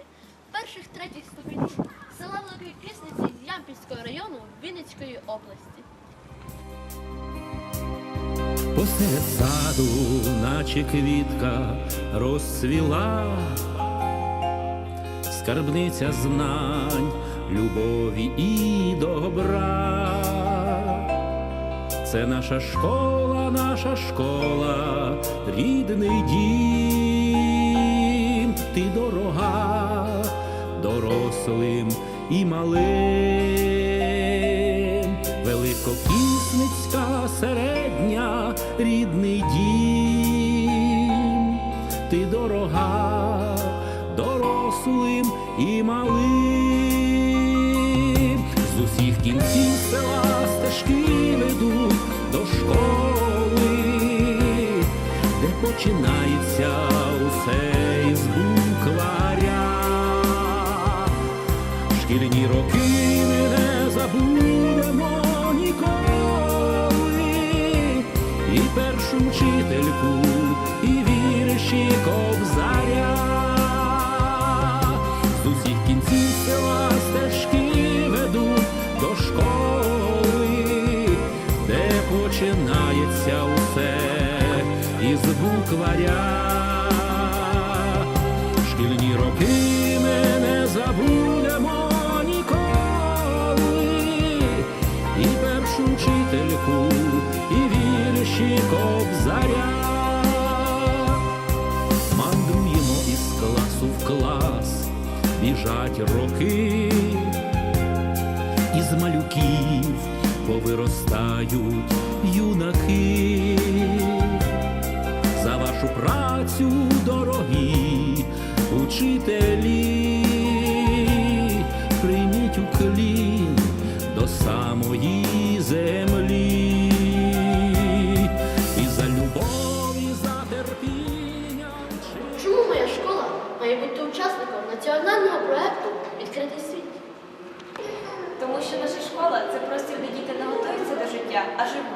школи перших третіх ступенів села Великої Крісниці Ямпільського району Вінницької області. Посеред саду, наче квітка, розцвіла, скарбниця знань, любові і добра. Це наша школа, наша школа, рідний дім, дорослим і малим, великокісницька середня, рідний дім, ти дорога дорослим і малим, з усіх кінців села стежки ведуть до школи, де починається усе Шкільні роки ми не забудемо ніколи, і першу вчительку, і вірші кобзаря. З усіх кінців села стежки ведуть до школи, де починається усе із букваря. Шкільні роки ми не біжать роки, із малюків повиростають юнаки. За вашу працю, дорогі учителі, має бути учасником національного проекту Відкритий світ? Тому що наша школа це простір, де діти не готуються до життя, а живуть.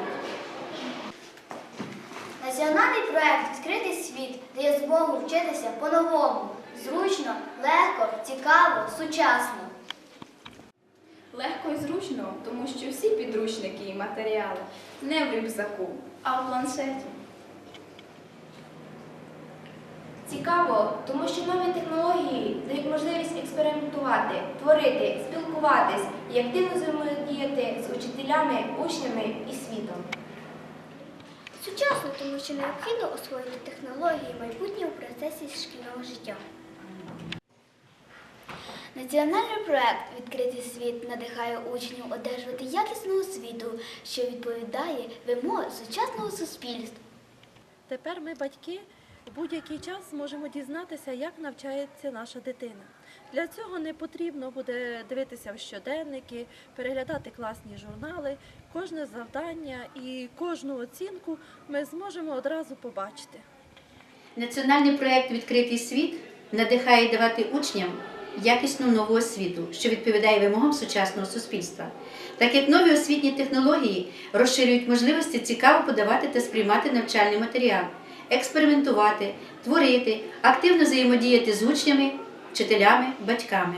Національний проект Відкритий світ дає змогу вчитися по-новому, зручно, легко, цікаво, сучасно. Легко і зручно, тому що всі підручники і матеріали не в рюкзаку, а в планшеті. Цікаво, тому що нові технології дають можливість експериментувати, творити, спілкуватись і активно взаємодіяти з учителями, учнями і світом. Сучасно, тому що необхідно освоїти технології майбутнього в процесі шкільного життя. Національний проект Відкритий світ надихає учнів одержувати якісну освіту, що відповідає вимогам сучасного суспільства. Тепер ми, батьки, в будь-який час зможемо дізнатися, як навчається наша дитина. Для цього не потрібно буде дивитися в щоденники, переглядати класні журнали, кожне завдання і кожну оцінку ми зможемо одразу побачити. Національний проєкт Відкритий світ надихає давати учням якісну нову освіту, що відповідає вимогам сучасного суспільства. Так як нові освітні технології розширюють можливості цікаво подавати та сприймати навчальний матеріал, експериментувати, творити, активно взаємодіяти з учнями, вчителями, батьками.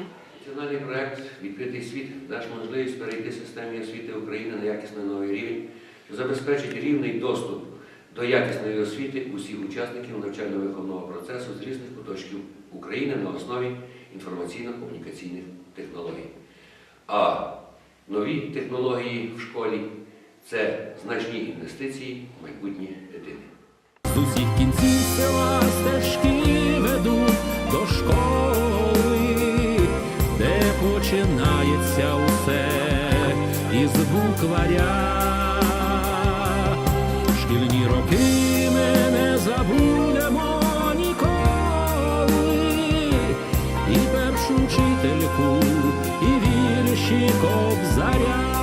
Національний проект Відкритий світ дасть можливість перейти системі освіти України на якісний новий рівень, що забезпечить рівний доступ до якісної освіти усіх учасників навчально-виховного процесу з різних куточків України на основі інформаційно-комунікаційних технологій. А нові технології в школі це значні інвестиції в майбутнє дитини з усіх кінців села стежки ведуть до школи, де починається усе із букваря. Шкільні роки ми не забудемо ніколи, і першу вчительку, і вірші кобзаря.